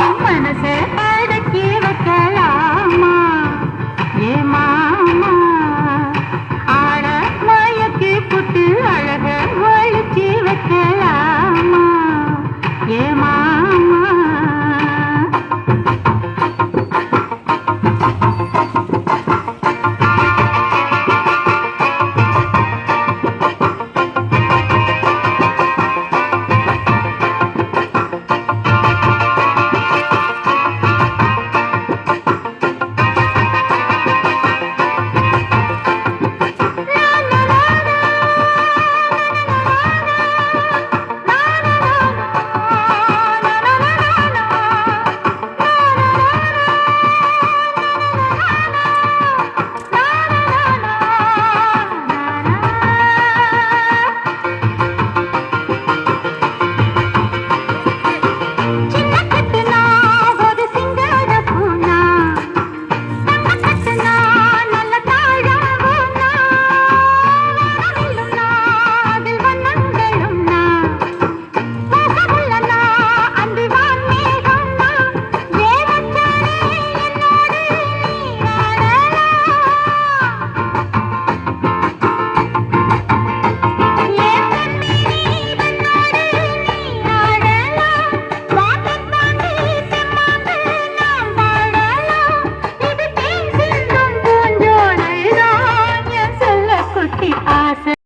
மனசை அடக்கி வைக்கலாமா? ஏமா